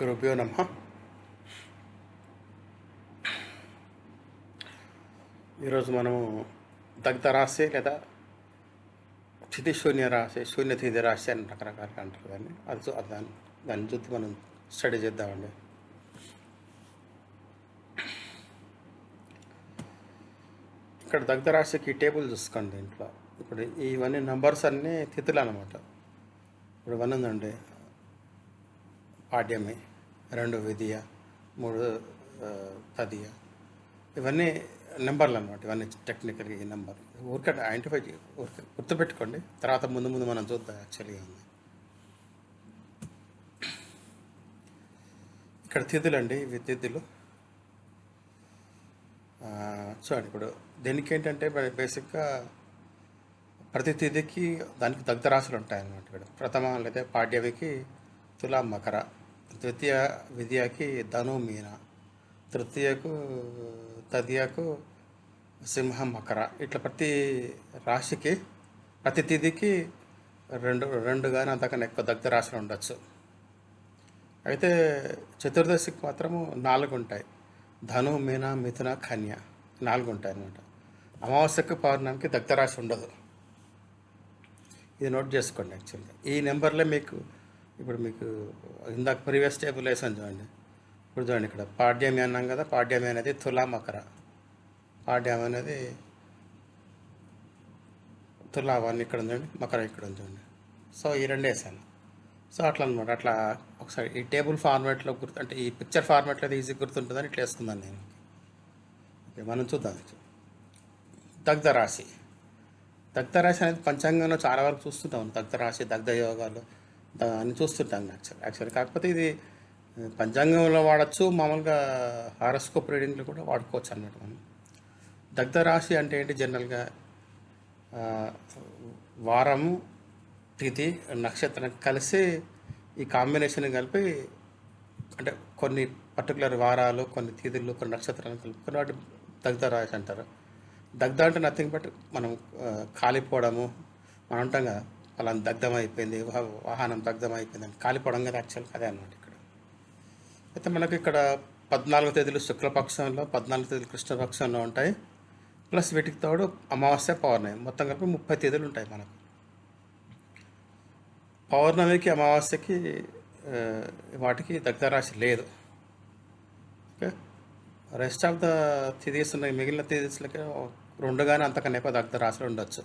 గురుభ్యో నమ ఈరోజు మనము దగ్ధ రాశి లేదా క్షితి శూన్య రాశి శూన్య రాశి అని రకరకాలుగా అంటారు దాన్ని. అది దాన్ని దాన్ని చూసి మనం స్టడీ చేద్దామండి. ఇక్కడ దగ్ధ రాశికి టేబుల్ చూసుకోండి దీంట్లో ఇప్పుడు ఇవన్నీ నంబర్స్ అన్నీ తిథులు అనమాట ఇప్పుడు వన్ ఉందండి పాడ్యమి. రెండు విధియ మూడు తదియ. ఇవన్నీ నెంబర్లు అనమాట ఇవన్నీ టెక్నికల్గా ఈ నెంబర్. ఊరికే ఐడెంటిఫై చే- ఊరికే గుర్తుపెట్టుకోండి తర్వాత ముందు ముందు మనం చూద్దాం యాక్చువల్గా ఉంది ఇక్కడ తిథులు అండి ఇవి తిథులు. చూడండి ఇప్పుడు దీనికి ఏంటంటే బేసిక్గా ప్రతి తిథికి దానికి దగ్ధ రాశులు ఉంటాయి అన్నమాట ఇక్కడ. ప్రథమ లేదా పాడ్యవికి తులా మకర ద్వితీయ విద్యకి ధను మీన. తృతీయకు తదియకు సింహం మకర. ఇట్లా ప్రతి రాశికి ప్రతి తిథికి రెండు రెండు కానీ అంతకన్నా ఎక్కువ దగ్గర రాశులు ఉండొచ్చు. అయితే చతుర్దశికి మాత్రము నాలుగు ఉంటాయి ధను మీన మిథున కన్య. నాలుగు ఉంటాయి అన్నమాట అమావాస్యకు పౌర్ణమికి దగ్ధరాశి ఉండదు. ఇది నోట్ చేసుకోండి యాక్చువల్గా. ఈ నెంబర్లే మీకు ఇప్పుడు మీకు ఇందాక ప్రీవియస్ టేబుల్ వేసాను చూడండి. ఇప్పుడు చూడండి ఇక్కడ పాడ్యమి అన్నాం కదా పాడ్యమి అనేది తులా మకర. పాడ్యం అనేది తులా అవన్నీ ఇక్కడ ఉందండి మకర ఇక్కడ ఉంది చూడండి. సో ఈ రెండు వేసాను. సో అట్లా అనమాట అట్లా ఒకసారి ఈ టేబుల్ ఫార్మాట్లో గుర్తు అంటే ఈ పిక్చర్ ఫార్మాట్లో ఈజీ గుర్తుంటుందని ఇట్లా వేసుకున్నాను నేను. ఓకే మనం చూద్దాం దగ్ధ రాశి దగ్ధ రాశి అనేది పంచాంగంలో చాలా వరకు చూస్తుంటాం దగ్ధ రాశి దగ్ధ యోగాలు అని చూస్తుంటాం యాక్చువల్ యాక్చువల్ కాకపోతే ఇది పంచాంగంలో వాడచ్చు మామూలుగా హారస్కోప్ రీడింగ్లో కూడా వాడుకోవచ్చు అన్నమాట మనం. దగ్ధ రాశి అంటే ఏంటి జనరల్గా? వారము తిథి నక్షత్రం కలిసి ఈ కాంబినేషన్ కలిపి అంటే కొన్ని పర్టికులర్ వారాలు కొన్ని తిథులు కొన్ని నక్షత్రాలు కలుపుకొని వాటి దగ్ధ రాశి అంటారు. దగ్ధ అంటే నథింగ్ బట్ మనం కాలిపోవడము మనం ఉంటాం కదా. అలా దగ్ధం అయిపోయింది వాహనం దగ్ధం అయిపోయింది అని కాలిపోవడం కదా యాక్చువల్ అదే అనమాట ఇక్కడ. అయితే మనకు ఇక్కడ పద్నాలుగు తేదీలు శుక్లపక్షంలో పద్నాలుగు తేదీలు కృష్ణపక్షంలో ఉంటాయి. ప్లస్ వీటికి తోడు అమావాస్య పౌర్ణమి. మొత్తం కలిపి ముప్పై తేదీలు ఉంటాయి మనకు. పౌర్ణమికి అమావాస్యకి వాటికి దగ్ధ రాశి లేదు. ఓకే? రెస్ట్ ఆఫ్ ద తిథీస్ ఉన్నాయి. మిగిలిన తిథీస్లకి రెండు కానీ అంతకన్నా ఎక్కువ దగ్ధ రాశులు ఉండొచ్చు.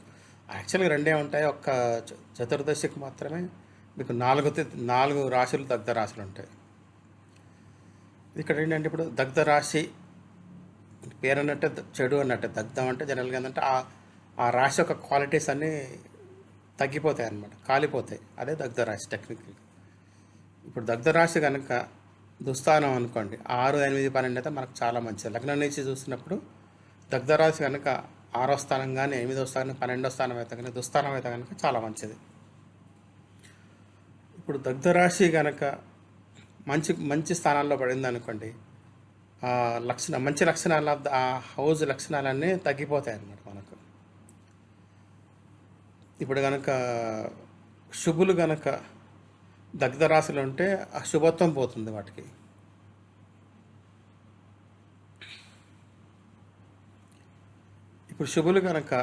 యాక్చువల్గా రెండే ఉంటాయి. ఒక్క చ- చతుర్దశికి మాత్రమే మీకు నాలుగు నాలుగు రాశులు దగ్ధ రాశులు ఉంటాయి. ఇక్కడ ఏంటంటే ఇప్పుడు దగ్ధ రాశి పేరు అన్నట్టే చెడు అన్నట్టే దగ్ధం అంటే జనరల్గా ఏంటంటే ఆ ఆ రాశి యొక్క క్వాలిటీస్ అన్నీ తగ్గిపోతాయి అన్నమాట కాలిపోతాయి. అదే దగ్ధ రాశి టెక్నికల్ ఇప్పుడు దగ్ధ రాశి కనుక దుస్థానం అనుకోండి ఆరు ఎనిమిది పన్నెండు అయితే మనకు చాలా మంచిది. లగ్నం నుంచి చూసినప్పుడు దగ్ధ రాశి కనుక ఆరో స్థానం కానీ ఎనిమిదో స్థానం పన్నెండో స్థానం అయితే కనుక దుస్థానం అయితే కనుక చాలా మంచిది. ఇప్పుడు దగ్ధరాశి కనుక మంచి మంచి స్థానాల్లో పడింది అనుకోండి ఆ లక్షణ మంచి లక్షణాల ఆ హౌస్ లక్షణాలన్నీ తగ్గిపోతాయి అన్నమాట మనకు. ఇప్పుడు కనుక శుభులు కనుక దగ్ధరాశులు ఉంటే ఆ శుభత్వం పోతుంది వాటికి. ఇప్పుడు శుభులు కనుక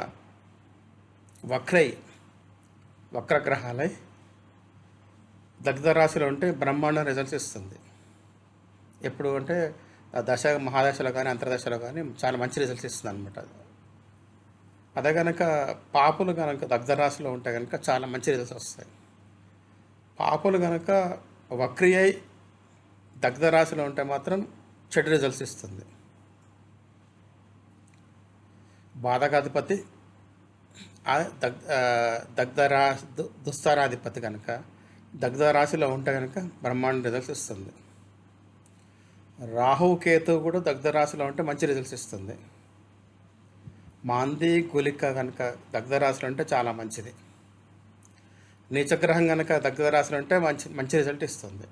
వక్రై వక్రగ్రహాలై దగ్ధ రాశిలో ఉంటే బ్రహ్మాండం రిజల్ట్స్ ఇస్తుంది. ఎప్పుడు అంటే దశ మహాదశలో కానీ అంతర్దశలో కానీ చాలా మంచి రిజల్ట్స్ ఇస్తుంది అనమాట అదే కనుక పాపులు కనుక దగ్ధ రాశిలో ఉంటే కనుక చాలా మంచి రిజల్ట్స్ వస్తాయి. పాపులు కనుక వక్రియై దగ్ధ రాశిలో ఉంటే మాత్రం చెడు రిజల్ట్స్ ఇస్తుంది. బాధకాధిపతి దగ్ దగ్ధ రా దు- దుస్తారాధిపతి కనుక దగ్ధ రాశిలో ఉంటే కనుక బ్రహ్మాండ రిజల్ట్స్ ఇస్తుంది. రాహు కేతు కూడా దగ్ధ రాశిలో ఉంటే మంచి రిజల్ట్స్ ఇస్తుంది. మాంది గులిక కనుక దగ్ధ రాశిలో ఉంటే చాలా మంచిది. నీచగ్రహం కనుక దగ్ధ రాశిలో ఉంటే మంచి మంచి రిజల్ట్ ఇస్తుంది.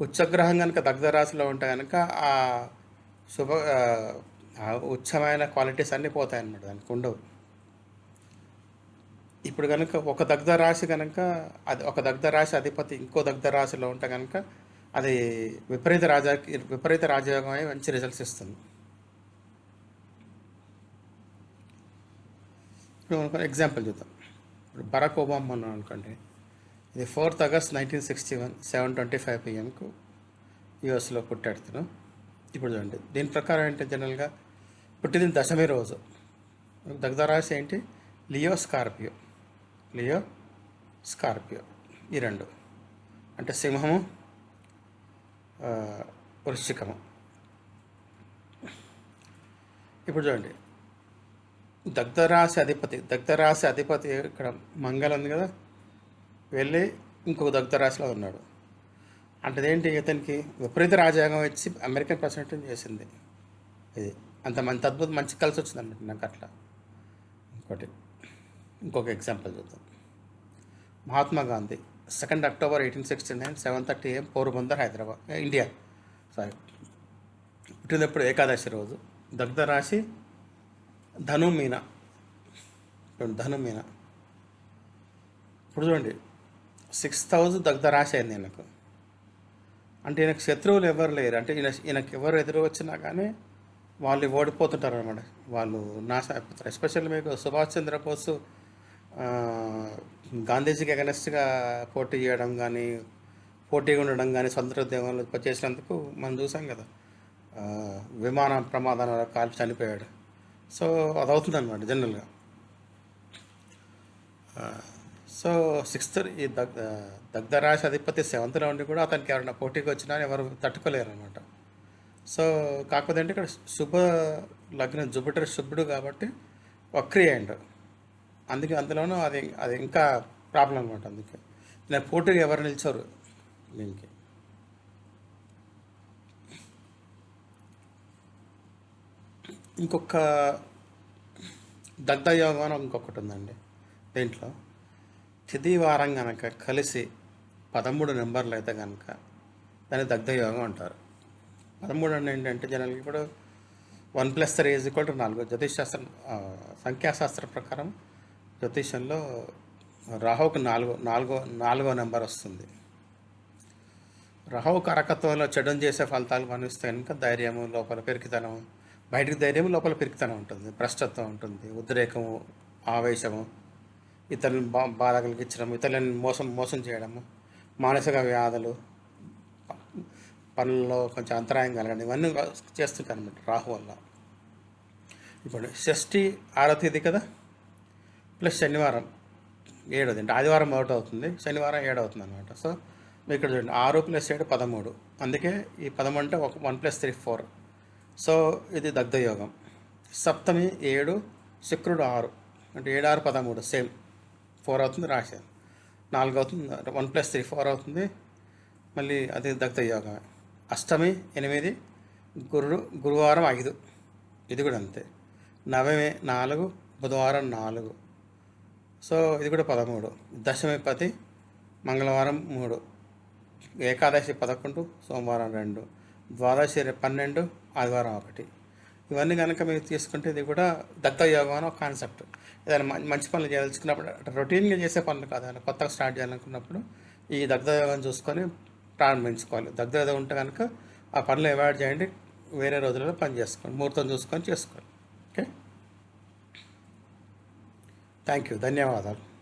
ఉచ్చగ్రహం కనుక దగ్ధ రాశిలో ఉంటే కనుక ఆ శుభ ఉచ్చమైన క్వాలిటీస్ అన్నీ పోతాయన్నమాట దానికి ఉండవు. ఇప్పుడు కనుక ఒక దగ్ధ రాశి కనుక అది ఒక దగ్ధ రాశి అధిపతి ఇంకో దగ్ధ రాశిలో ఉంటే కనుక అది విపరీత రాజా విపరీత రాజయోగం అయి మంచి రిజల్ట్స్ ఇస్తుంది. ఇప్పుడు ఎగ్జాంపుల్ చూద్దాం. ఇప్పుడు బరాక్ ఒబామా ఉన్నాం అనుకోండి. ఇది fourth August nineteen sixty one seven twenty five పిఎంకు యుఎస్లో పుట్టాడు ఇప్పుడు చూడండి దీని ప్రకారం ఏంటి జనరల్గా? పుట్టిన దశమి రోజు. దగ్ధ రాశి ఏంటి? Leo Scorpio. Leo Scorpio. ఈ రెండు. అంటే సింహము వృశ్చికము. ఇప్పుడు చూడండి. దగ్ధరాశి అధిపతి. దగ్ధరాశి అధిపతి ఇక్కడ మంగళ ఉంది కదా? వెళ్ళి ఇంకొక దగ్ధరాశిలో ఉన్నాడు. అంటే ఏంటి ఇతనికి? విపరీత రాజ్యాంగం ఇచ్చి అమెరికన్ ప్రెసిడెంట్ చేసింది. ఇది అంత మంచి అద్భుతం మంచి కలిసి వచ్చింది అనమాట నాకు అట్లా. ఇంకోటి ఇంకొక ఎగ్జాంపుల్ చూద్దాం. Mahatma Gandhi second October eighteen sixty nine seven thirty ఏం పోరుబందర్ హైదరాబాద్ ఇండియా. సారీ. పుట్టినప్పుడు ఏకాదశి రోజు దగ్ధ రాశి ధను మీన చూడండి ధను మీన ఇప్పుడు చూడండి సిక్స్ థౌజండ్ దగ్ధ రాశి అయింది నాకు అంటే ఈయనకు శత్రువులు ఎవరు లేరు. అంటే ఈయన ఈయనకు ఎవరు ఎదురు వచ్చినా కానీ వాళ్ళు ఓడిపోతుంటారు అనమాట వాళ్ళు నాశ అయిపోతారు ఎస్పెషల్లీ మీకు సుభాష్ చంద్రబోస్ గాంధీజీకి అగనెస్ట్గా పోటీ చేయడం కానీ పోటీగా ఉండడం కానీ స్వతంత్రోద్యమంలో చేసినందుకు మనం చూసాం కదా. విమాన ప్రమాదంలో కాల్చి చనిపోయాడు. సో అది అవుతుంది అనమాట జనరల్గా సో సిక్స్త్ ఈ దగ్ దగ్ధరాశి అధిపతి సెవెంత్లో ఉండి కూడా అతనికి ఎవరైనా పోటీకి వచ్చినా ఎవరు తట్టుకోలేరు అనమాట సో కాకపోతే అంటే ఇక్కడ శుభ లగ్నం జుపిటర్ శుభుడు కాబట్టి వక్రీ అయ్యిండు అందుకే అందులోనూ అది అది ఇంకా ప్రాబ్లం అనమాట అందుకే. నేను పోటీగా ఎవరు నిలిచారు దీనికి? ఇంకొక దగ్ధ యోగం ఇంకొకటి ఉందండి దీంట్లో. తిదివారం కనుక కలిసి పదమూడు నెంబర్లు అయితే కనుక దాన్ని దగ్ధ యోగం అంటారు. పదమూడు అంటే ఏంటంటే జనరల్గా ఇప్పుడు one plus three is equal to నాలుగు. జ్యోతిషాస్త్రం సంఖ్యాశాస్త్రం ప్రకారం జ్యోతిషంలో రాహుకు నాలుగో నాలుగో నాలుగో నెంబర్ వస్తుంది. రాహు కరకత్వంలో చెడుని చేసే ఫలితాలు గమనిస్తే కనుక ధైర్యము లోపల పెరికితనం బయటికి ధైర్యం లోపల పెరికితనం ఉంటుంది. భ్రష్టత్వం ఉంటుంది ఉద్రేకము ఆవేశము ఇతరులను బా బాధ కలిగించడం ఇతరులను మోసం మోసం చేయడము మానసిక వ్యాధులు పనుల్లో కొంచెం అంతరాయం కలగడం ఇవన్నీ చేస్తుంటారు అనమాట రాహు వల్ల. ఇప్పుడు షష్ఠి ఆరో తేదీ కదా? ప్లస్ శనివారం ఏడోది అంటే ఆదివారం ఒకటి అవుతుంది శనివారం ఏడు అవుతుంది అనమాట సో మీరు ఇక్కడ చూడండి ఆరు ప్లస్ ఏడు పదమూడు. అందుకే ఈ పదమూడు అంటే ఒక one plus three four. So ఇది దగ్ధయోగం. సప్తమి ఏడు శుక్రుడు ఆరు. అంటే ఏడు ఆరు పదమూడు సేమ్. ఫోర్ అవుతుంది రాశారు. నాలుగు అవుతుంది వన్ ప్లస్ త్రీ ఫోర్ అవుతుంది. మళ్ళీ అది దగ్ధయోగమే అష్టమి ఎనిమిది గురు గురువారం ఐదు. ఇది కూడా అంతే. నవమి నాలుగు బుధవారం నాలుగు. సో ఇది కూడా పదమూడు. దశమి పది మంగళవారం మూడు. ఏకాదశి పదకొండు సోమవారం రెండు. ద్వాదశి పన్నెండు ఆదివారం ఒకటి. ఇవన్నీ కనుక మీరు తీసుకుంటే ఇది కూడా దత్తయోగం అని ఒక కాన్సెప్ట్. ఏదైనా మంచి పనులు చేయదలుచుకున్నప్పుడు రొటీన్గా చేసే పనులు కాదు ఏదైనా కొత్తగా స్టార్ట్ చేయాలనుకున్నప్పుడు ఈ దగ్ధయోగం చూసుకొని ప్రారంభించుకోవాలి. దగ్ధయోగం ఉంటే కనుక ఆ పనులు అవాయిడ్ చేయండి వేరే రోజులలో పని చేసుకోండి ముహూర్తం చూసుకొని చేసుకోండి. ఓకే? థ్యాంక్ యూ ధన్యవాదాలు.